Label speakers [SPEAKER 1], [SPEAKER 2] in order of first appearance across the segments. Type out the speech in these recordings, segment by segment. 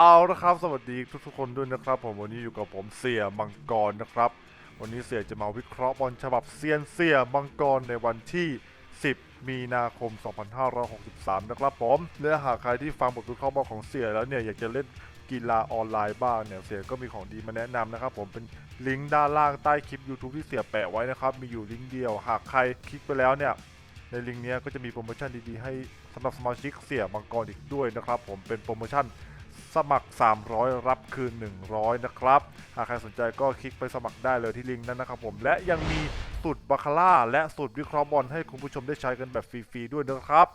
[SPEAKER 1] เอาละครับ สวัสดีทุกๆคนด้วยนะครับผมวันนี้อยู่กับผมเสี่ยมังกรนะครับ วันนี้เสี่ยจะมาวิเคราะห์บอลฉบับเซียนเสี่ยมังกรในวันที่ 10 มีนาคม 2563 นะครับผมและหากใครที่ฟังบทวิเคราะห์บอลของเสี่ยแล้วเนี่ยอยากจะเล่นกีฬาออนไลน์บ้างเนี่ยเสี่ยก็มีของดีมาแนะนำนะครับผมเป็นลิงก์ด้านล่างใต้คลิป YouTube ที่เสี่ยแปะไว้นะครับ มีอยู่ลิงก์เดียว หากใครคลิกไปแล้วเนี่ย ในลิงก์นี้ก็จะมีโปรโมชั่นดีๆ ให้สำหรับสมาชิกเสี่ยมังกรอีกด้วยนะครับผมเป็นโปรโมชั่น สมัคร 300 รับคืน 100 นะครับ หากใครสนใจก็คลิกไปสมัครได้เลยที่ลิงก์นั้นนะครับผม และยังมีสูตรบาคาร่าและสูตรวิเคราะห์บอลให้คุณผู้ชมได้ใช้กันแบบฟรีๆด้วยนะครับ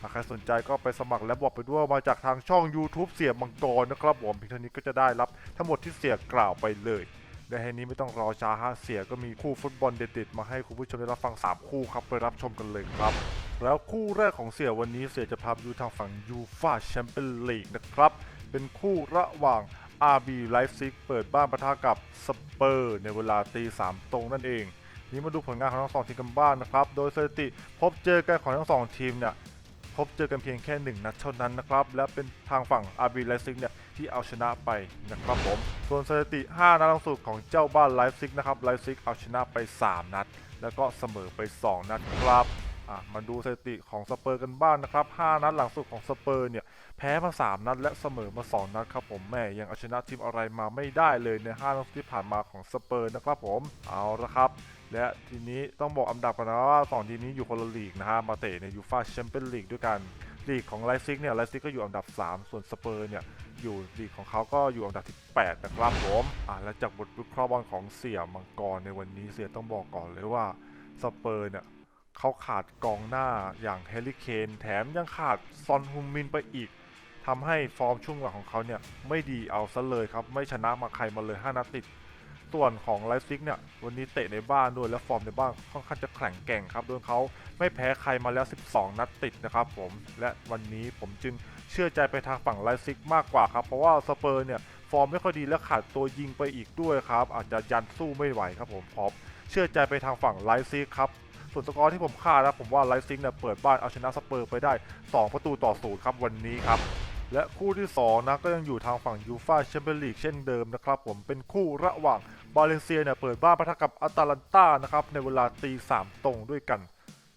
[SPEAKER 1] หากใครสนใจก็ไปสมัครและบอกไปด้วยมาจากทางช่อง YouTube เสียมังกรนะครับผมเพียงเท่านี้ก็จะได้รับทั้งหมดที่เสียกล่าวไปเลยและให้นี้ไม่ต้องรอช้าฮะเสียก็มีคู่ฟุตบอลเด็ดๆมาให้คุณผู้ชมได้รับฟัง 3 คู่ครับไปรับชมกันเลยครับ แล้วคู่แรกของเสียวันนี้เสียจะพาไปดูทางฝั่งยูฟาแชมเปี้ยนลีกนะครับ เป็นคู่ระหว่าง RB Leipzig เปิดบ้านปะทะกับสเปอร์ในเวลาตีสามตรงนั่นเอง นี้มาดูผลงานของทั้งสองทีมกันบ้างนะครับ โดยสถิติพบเจอกันของทั้งสองทีมเนี่ยพบเจอกันเพียงแค่ 1 นัดเท่านั้นนะครับ และเป็นทางฝั่ง RB Leipzig เนี่ยที่เอาชนะไปนะครับผม ส่วนสถิติ 5 นัดล่าสุดของเจ้าบ้านไลฟ์ซิกนะครับไลฟ์ซิกเอาชนะไป 3 นัด แล้วก็เสมอไป 2 นัดครับ อะมาดูสถิติของสเปอร์กันบ้างนะครับ 5 นัดหลังสุดของสเปอร์เนี่ย แพ้มา 3 นัดและเสมอมา 2 นัดครับผมแม่ยังเอาชนะทีมอะไรมาไม่ได้เลยใน 5 นัดที่ผ่านมาของสเปอร์นะครับผม เอาละครับ และทีนี้ต้องบอกอันดับกันนะว่า 2 ทีมนี้อยู่คนละลีกนะฮะ มาเตะในยูฟาแชมเปี้ยนลีกด้วยกันลีกของไลซิกเนี่ยไลซิกก็อยู่อันดับ 3 ส่วนสเปอร์เนี่ยอยู่ลีกของเขาก็อยู่อันดับที่ 8 นะครับผมอะและจากบทวิเคราะห์บอลของเสี่ยมังกรในวันนี้เสี่ยต้องบอกก่อนเลยว่าสเปอร์เนี่ย เขาขาดกองหน้าอย่างเฮลิเคนแถมยังขาดซอนฮุมมินไปอีกทำให้ฟอร์มช่วงหลังของเขาเนี่ยไม่ดีเอาซะเลยครับ ไม่ชนะมาใครมาเลย 5นัดติด ส่วนของไลฟ์ซิกเนี่ยวันนี้เตะในบ้านด้วยและฟอร์มในบ้านค่อนข้างจะแข็งแกร่งครับโดยเขาไม่แพ้ใครมาแล้ว 12 นัดติดนะครับผมและวันนี้ผมจึงเชื่อใจไปทางฝั่งไลฟ์ซิกมากกว่าครับเพราะว่าสเปอร์เนี่ยฟอร์มไม่ค่อยดีและขาดตัวยิงไปอีกด้วยครับ อาจจะยันสู้ไม่ไหวครับผมพอมเชื่อใจไปทางฝั่งไลฟ์ซิกครับ ส่วนสกอร์ที่ผมคาดนะผมว่าไลฟ์ซิงเนี่ยเปิดบ้านเอาชนะสเปอร์ไปได้ 2 ประตูต่อศูนย์ครับวันนี้ครับและคู่ที่2นะก็ยังอยู่ทางฝั่งยูฟาแชมเปี้ยนลีกเช่นเดิมนะครับผมเป็นคู่ระหว่างบาเลนเซียเนี่ยเปิดบ้านปะทะกับอัตาลันตานะครับในเวลาตีสามตรงด้วยกัน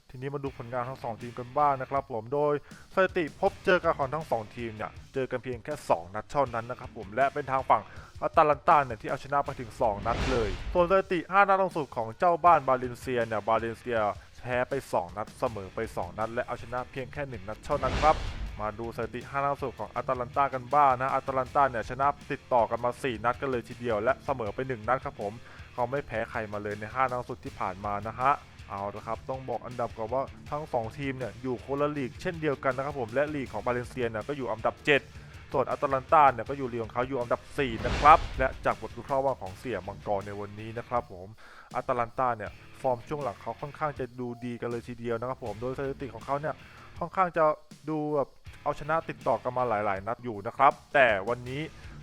[SPEAKER 1] ทีนี้มาดูผลงานทั้งสองทีมกันบ้างนะครับผมโดยสถิติพบเจอกันของทั้งสองทีมเนี่ยเจอกันเพียงแค่ 2 นัดเท่านั้นนะครับผมและเป็นทางฝั่งอาตาลันตาเนี่ยที่เอาชนะไปถึง 2 นัดเลย ส่วนสถิติ 5 นัดล่าสุดของเจ้าบ้านบาเลนเซียเนี่ยบาเลนเซียแพ้ไป 2 นัดเสมอไป 2 นัด และเอาชนะเพียงแค่ 1 นัดเท่านั้นครับมาดูสถิติ5นัดล่าสุดของอาตาลันตากันบ้างนะอาตาลันตาเนี่ยชนะติดต่อกันมา 4 นัดกันเลยทีเดียว และเสมอไป 1 นัดครับผม เขาไม่แพ้ใครมาเลยใน 5นัดสุดที่ผ่านมานะฮะ เอาละครับต้องบอกอันดับก่อนว่าทั้ง 2 ทีมเนี่ยอยู่คนละลีกเช่นเดียวกันนะครับผมและลีกของบาเลนเซียเนี่ยก็อยู่อันดับ 7 ส่วนอาตาลันตาเนี่ยก็อยู่ลีกของเขาอยู่อันดับ 4 นะครับ และจากบทวิเคราะห์ว่าของเสี่ยมังกรในวันนี้นะครับผมอาตาลันตาเนี่ยฟอร์มช่วงหลังเขาค่อนข้างจะดูดีกันเลยทีเดียวนะครับผมโดยสถิติของเขาเนี่ยค่อนข้างจะดูแบบเอาชนะติดต่อกันมาหลาย ๆ นัดอยู่นะครับ แต่วันนี้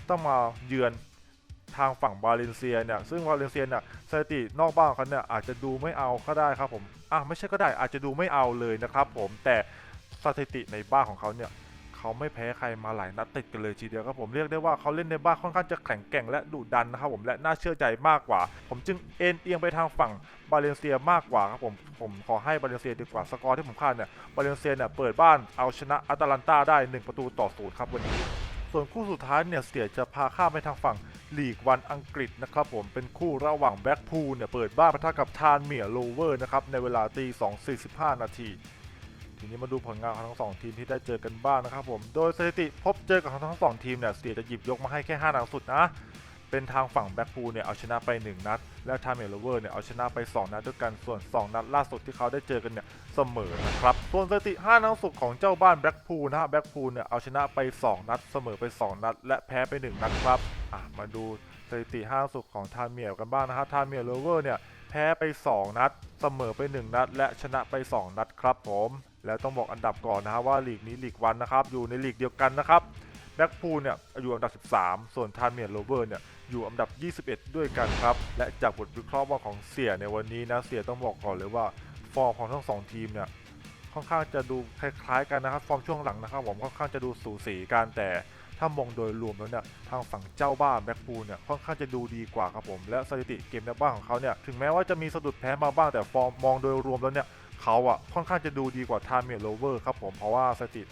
[SPEAKER 1] ต้องมาเยือน ทางฝั่งบาเลนเซียเนี่ยซึ่งบาเลนเซียเนี่ยสถิตินอกบ้านเขาเนี่ยอาจจะดูไม่เอาก็ได้ครับผมอะไม่ใช่ก็ได้อาจจะดูไม่เอาเลยนะครับผมแต่สถิติในบ้านของเขาเนี่ยเขาไม่แพ้ใครมาหลายนัดติดกันเลยทีเดียวครับผมเรียกได้ว่าเขาเล่นในบ้านค่อนข้างจะแข็งแกร่งและดุดันนะครับผมและน่าเชื่อใจมากกว่า ผมจึงเอ็นเอียงไปทางฝั่งบาเลนเซียมากกว่าครับผมผมขอให้บาเลนเซียดีกว่าสกอร์ที่ผมคาดเนี่ยบาเลนเซียเนี่ยเปิดบ้านเอาชนะอาตาลันตาได้หนึ่งประตูต่อศูนย์ครับวันนี้ ส่วนคู่สุดท้ายเนี่ยเสียจะพาข้ามไปทางฝั่ง ลีกวันอังกฤษนะครับผมเป็นคู่ระหว่างแบ็กพูลเนี่ยเปิดบ้านปะทะกับทานเมียโลเวอร์นะครับในเวลาตี2.45 นาทีทีนี้มาดูผลงานของทั้งสองทีมที่ได้เจอกันบ้างนะครับผม โดยสถิติพบเจอกับทั้งสองทีมเนี่ยเสียจะหยิบยกมาให้แค่ 5 นัดสุดนะ เป็นทางฝั่งแบ็กพูลเนี่ยเอาชนะไป 1 นัด และทามเมลโลเวอร์เนี่ยเอาชนะไป 2 นัดด้วยกันส่วน 2 นัดล่าสุดที่เขาได้เจอกันเนี่ยเสมอนะครับส่วนสถิติ 5 นัดสุดของเจ้าบ้านแบ็กพูลนะฮะแบ็กพูลเนี่ยเอาชนะไป 2 นัดเสมอไป 2 นัด และแพ้ไป 1 นัดครับอะมาดูสถิติ 5 สุดของทามเมียกันบ้างนะฮะทามเมียโลเวอร์เนี่ยแพ้ไป 2 นัด เสมอไป 1 นัด และชนะไป 2 นัดครับผมแล้วต้องบอกอันดับก่อนนะฮะว่าลีกนี้ลีกวันนะครับอยู่ในลีกเดียวกันนะครับ แบ็กพูลเนี่ยอยู่อันดับ 13 ส่วนทานเมียโรเวอร์เนี่ยอยู่อันดับ 21 ด้วยกันครับ และจากบทวิเคราะห์ว่าของเสียในวันนี้นะเสียต้องบอกก่อนเลยว่าฟอร์มของทั้งสองทีมเนี่ยค่อนข้างจะดูคล้ายๆกันนะครับฟอร์มช่วงหลังนะครับผมค่อนข้างจะดูสูสีกันแต่ถ้ามองโดยรวมแล้วเนี่ยทางฝั่งเจ้าบ้านแบ็กพูลเนี่ยค่อนข้างจะดูดีกว่าครับผมและสถิติเกมในบ้านของเขาเนี่ยถึงแม้ว่าจะมีสะดุดแพ้มาบ้างแต่ฟอร์มมองโดยรวมแล้วเนี่ยเขาอะค่อนข้างจะดูดีกว่าทาเมียโรเวอร์ครับผมเพราะว่าสถิติ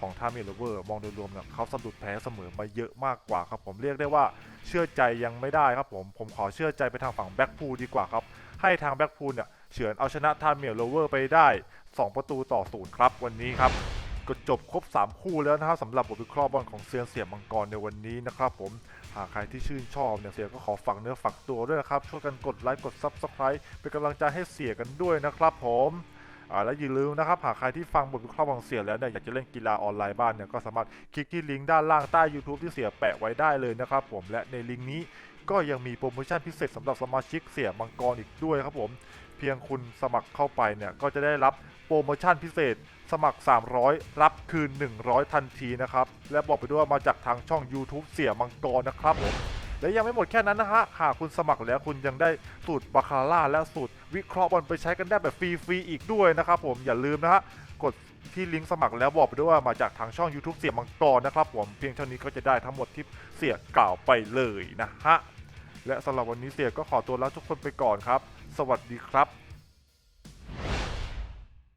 [SPEAKER 1] ของทาเมียโรเวอร์มองโดยรวมเนี่ยเขาสะดุดแพ้เสมอมาเยอะมากกว่าครับผมเรียกได้ว่าเชื่อใจยังไม่ได้ครับผมผมขอเชื่อใจไปทางฝั่งแบ็กพูลดีกว่าครับ ให้ทางแบ็กพูลเนี่ยเฉือนเอาชนะทาเมียโรเวอร์ไปได้ 2 ประตูต่อศูนย์ครับวันนี้ครับก็จบครบ 3 คู่แล้วนะครับสำหรับบทวิเคราะห์บอลของเซียนเสียมังกรในวันนี้นะครับผมหากใครที่ชื่นชอบเนี่ยเสียก็ขอฝากเนื้อฝากตัวด้วยนะครับช่วยกันกดไลค์กด Subscribe เป็นกำลังใจให้เสียกันด้วยนะครับผม และอย่าลืมนะครับหากใครที่ฟังบทวิเคราะห์ของเสียแล้วเนี่ยอยากจะเล่นกีฬาออนไลน์บ้านเนี่ยก็สามารถคลิกที่ลิงก์ด้านล่างใต้ YouTube ที่เสียแปะไว้ได้เลยนะครับผมและในลิงก์นี้ก็ยังมีโปรโมชั่นพิเศษสำหรับสมาชิกเสียมังกรอีกด้วยครับผม เพียงคุณสมัครเข้าไปเนี่ยก็จะได้รับโปรโมชั่นพิเศษ สมัคร 300 รับคืน 100 ทันทีนะครับ และบอกไปด้วยว่ามาจากทางช่อง YouTube เสียมังกรนะครับผม และยังไม่หมดแค่นั้นนะฮะ หากคุณสมัครแล้วคุณยังได้สูตรบาคาร่าและสูตรวิเคราะห์บอลไปใช้กันได้แบบฟรีๆอีกด้วยนะครับผมอย่าลืมนะฮะกดที่ลิงก์สมัครแล้วบอกไปด้วยว่ามาจากทางช่อง YouTube เสียมังกรนะครับผมเพียงเท่านี้ก็จะได้ทั้งหมดที่เสียกล่าวไปเลยนะฮะและสำหรับวันนี้เสียก็ขอตัวลาทุกคนไปก่อนครับ สวัสดีครับ